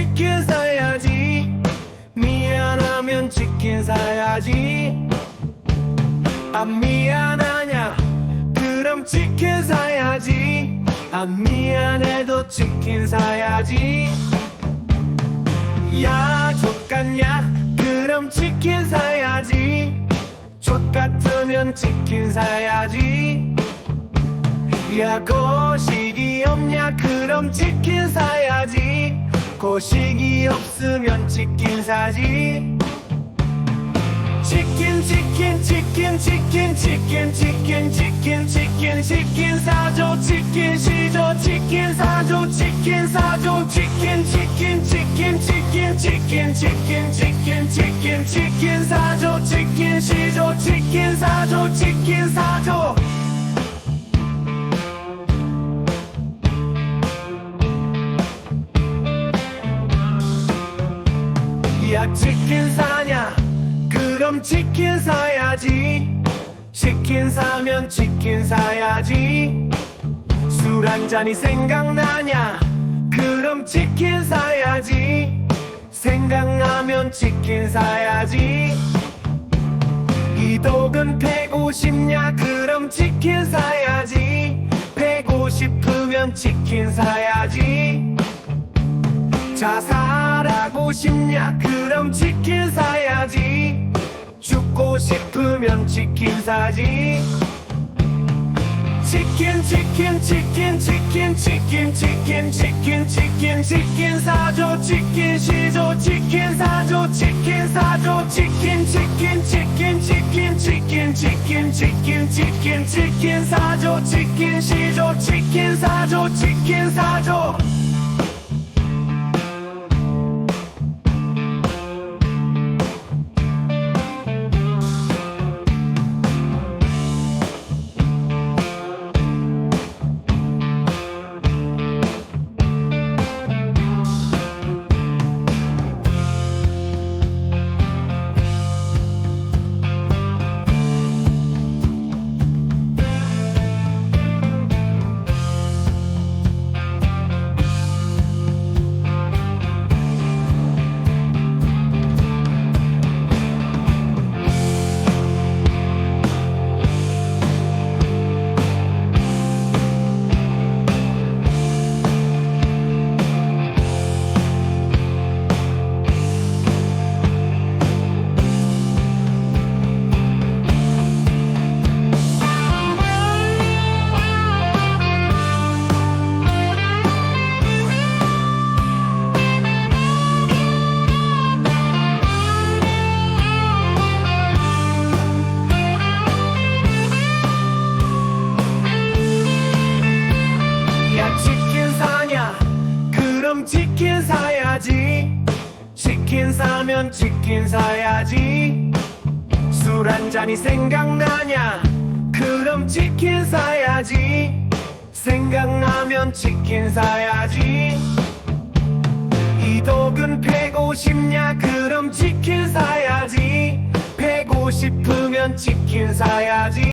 치킨 사야지. 미안하면 치킨 사야지. 안 미안하냐? 그럼 치킨 사야지. 안 미안해도 치킨 사야지. 야 족같냐? 그럼 치킨 사야지. 족같으면 치킨 사야지. 야 거식이 없냐? 그럼 치킨 사야지. 거식이 없으면 치킨 사지 치킨 치킨 치킨 치킨 치킨 치킨 치킨 치킨 치킨 사줘 치킨 시줘 치킨 사줘 치킨 사줘 치킨 치킨 치킨 치킨 치킨 치킨 치킨 치킨 치킨 사줘 치킨 시줘 치킨 사줘 치킨 사줘 야 치킨 사냐? 그럼 치킨 사야지. 치킨 사면 치킨 사야지. 술 한 잔이 생각나냐? 그럼 치킨 사야지. 생각나면 치킨 사야지. 이독은 패고 싶냐? 그럼 치킨 사야지. 패고 싶으면 치킨 사야지. 자 살하고 싶냐 그럼 치킨 사야지 죽고 싶으면 치킨 사지 치킨 치킨 치킨 치킨 치킨 치킨 치킨 치킨 치킨 사줘 치킨 시줘 치킨 사줘 치킨 사줘 치킨 치킨 치킨 치킨 치킨 치킨 치킨 치킨 치킨 사줘 치킨 시줘 치킨 사줘 치킨 사줘 치킨 사면 치킨 사야지. 술 한 잔이 생각나냐? 그럼 치킨 사야지. 생각나면 치킨 사야지. 이독은 패고 싶냐? 그럼 치킨 사야지. 패고 싶으면 치킨 사야지